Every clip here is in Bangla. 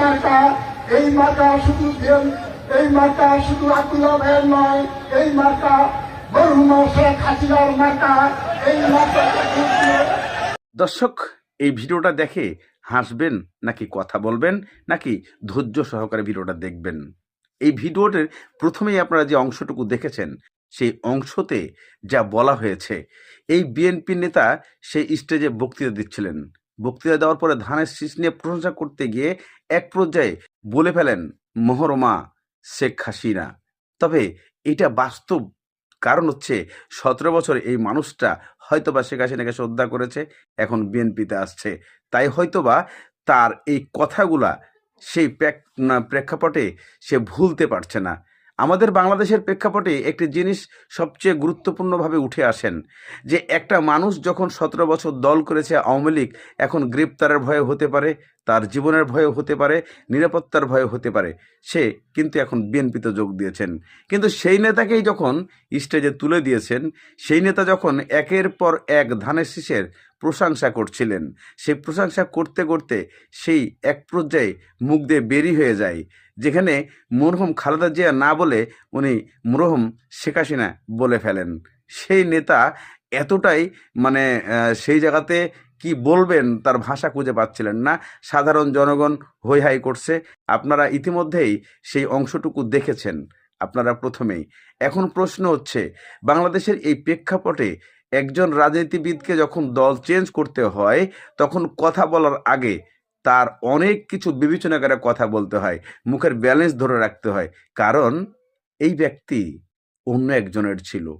মার্কা এই শুধু এই শুধু ভাইয়ের নয়, এই দর্শক, এই ভিডিওটা দেখে হাসবেন নাকি কথা বলবেন, নাকি ধৈর্য সহকারে ভিডিওটা দেখবেন? এই ভিডিওটির প্রথমেই আপনারা যে অংশটুকু দেখেছেন, সেই অংশতে যা বলা হয়েছে, এই বিএনপি নেতা সেই স্টেজে বক্তৃতা দিচ্ছিলেন। বক্তৃতা দেওয়ার পরে ধানের শীষ নিয়ে প্রশংসা করতে গিয়ে এক পর্যায়ে বলে ফেলেন, মহরমা শেখ হাসিনা। তবে এটা বাস্তব কারণ হচ্ছে সতেরো বছর এই মানুষটা হয়তোবা শেখ হাসিনাকে শ্রদ্ধা করেছে, এখন বিএনপিতে আসছে। তাই হয়তোবা তার এই কথাগুলা সেই প্রেক্ষাপটে সে ভুলতে পারছে না। আমাদের বাংলাদেশের প্রেক্ষাপটে একটি জিনিস সবচেয়ে গুরুত্বপূর্ণভাবে উঠে আসেন, যে একটা মানুষ যখন সতেরো বছর দল করেছে আওয়ামী লীগ, এখন গ্রেপ্তারের ভয়ে হতে পারে, তার জীবনের ভয়ে হতে পারে, নিরাপত্তার ভয়ে হতে পারে। সে কিন্তু এখন বিএনপিতে যোগ দিয়েছেন। কিন্তু সেই নেতাকেই যখন স্টেজে তুলে দিয়েছেন, সেই নেতা যখন একের পর এক ধানের শীষের প্রশংসা করছিলেন। সেই প্রশংসা করতে করতে সেই এক পর্যায়ে মুখ দিয়ে বেরি হয়ে যায়, যেখানে মরহুম খালেদা জিয়া না বলে উনি মরহুম শেখ হাসিনা বলে ফেলেন। সেই নেতা এতটাই মানে সেই জায়গাতে কি বলবেন তার ভাষা খুঁজে পাচ্ছিলেন না। সাধারণ জনগণ হৈ হাই করছে। আপনারা ইতিমধ্যেই সেই অংশটুকু দেখেছেন। আপনারা প্রথমেই। এখন প্রশ্ন হচ্ছে, বাংলাদেশের এই প্রেক্ষাপটে একজন রাজনীতিবিদকে যখন দল চেঞ্জ করতে হয়, তখন কথা বলার আগে তার অনেক কিছু বিবেচনা করে কথা বলতে হয়, মুখের ব্যালেন্স ধরে রাখতে হয়। কারণ এই ব্যক্তি অন্য একজনের ছিল।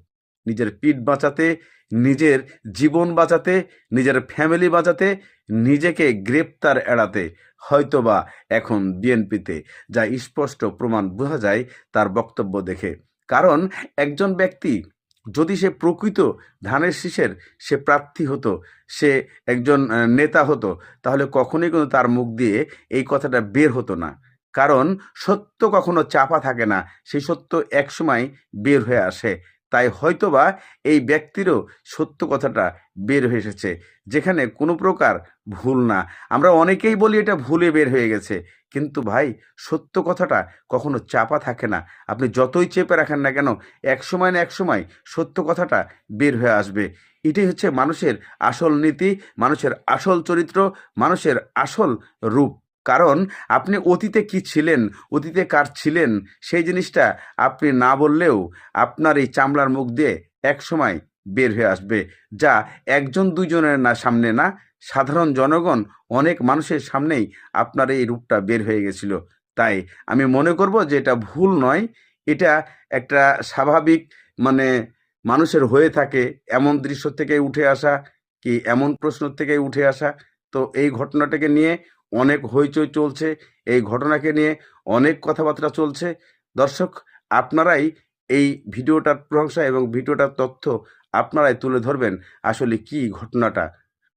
নিজের পিঠ বাঁচাতে, নিজের জীবন বাঁচাতে, নিজের ফ্যামিলি বাঁচাতে, নিজেকে গ্রেপ্তার এড়াতে। হয়তোবা এখন বিএনপিতে যা স্পষ্ট প্রমাণ বোঝা যায়, তার বক্তব্য দেখে। কারণ একজন ব্যক্তি যদি সে প্রকৃত ধানের শীষের সে প্রার্থী হতো, সে একজন নেতা হতো, তাহলে কখনোই কিন্তু তার মুখ দিয়ে এই কথাটা বের হতো না। কারণ সত্য কখনো চাপা থাকে না, সেই সত্য একসময় বের হয়ে আসে। তাই হয়তোবা এই ব্যক্তিরও সত্য কথাটা বের হয়ে এসেছে, যেখানে কোনো প্রকার ভুল না। আমরা অনেকেই বলি এটা ভুলে বের হয়ে গেছে, কিন্তু ভাই সত্য কথাটা কখনো চাপা থাকে না। আপনি যতই চেপে রাখেন না কেন এক সময় না এক সময় সত্য কথাটা বের হয়ে আসবে। এটাই হচ্ছে মানুষের আসল নীতি, মানুষের আসল চরিত্র, মানুষের আসল রূপ। কারণ আপনি অতীতে কি ছিলেন, অতীতে কার ছিলেন, সেই জিনিসটা আপনি না বললেও আপনার এই চামড়ার মুখ দিয়ে এক সময় বের হয়ে আসবে। যা একজন দুইজনের না সামনে না, সাধারণ জনগণ অনেক মানুষের সামনেই আপনার এই রূপটা বের হয়ে গেছিল। তাই আমি মনে করব যে এটা ভুল নয়, এটা একটা স্বাভাবিক মানে মানুষের হয়ে থাকে, এমন দৃশ্য থেকে উঠে আসা কি এমন প্রশ্ন থেকে উঠে আসা। তো এই ঘটনাটাকে নিয়ে অনেক হইচই চলছে, এই ঘটনাকে নিয়ে অনেক কথাবার্তা চলছে। দর্শক, আপনারাই এই ভিডিওটার প্রশংসা এবং ভিডিওটার তথ্য আপনারাই তুলে ধরবেন আসলে কি ঘটনাটা।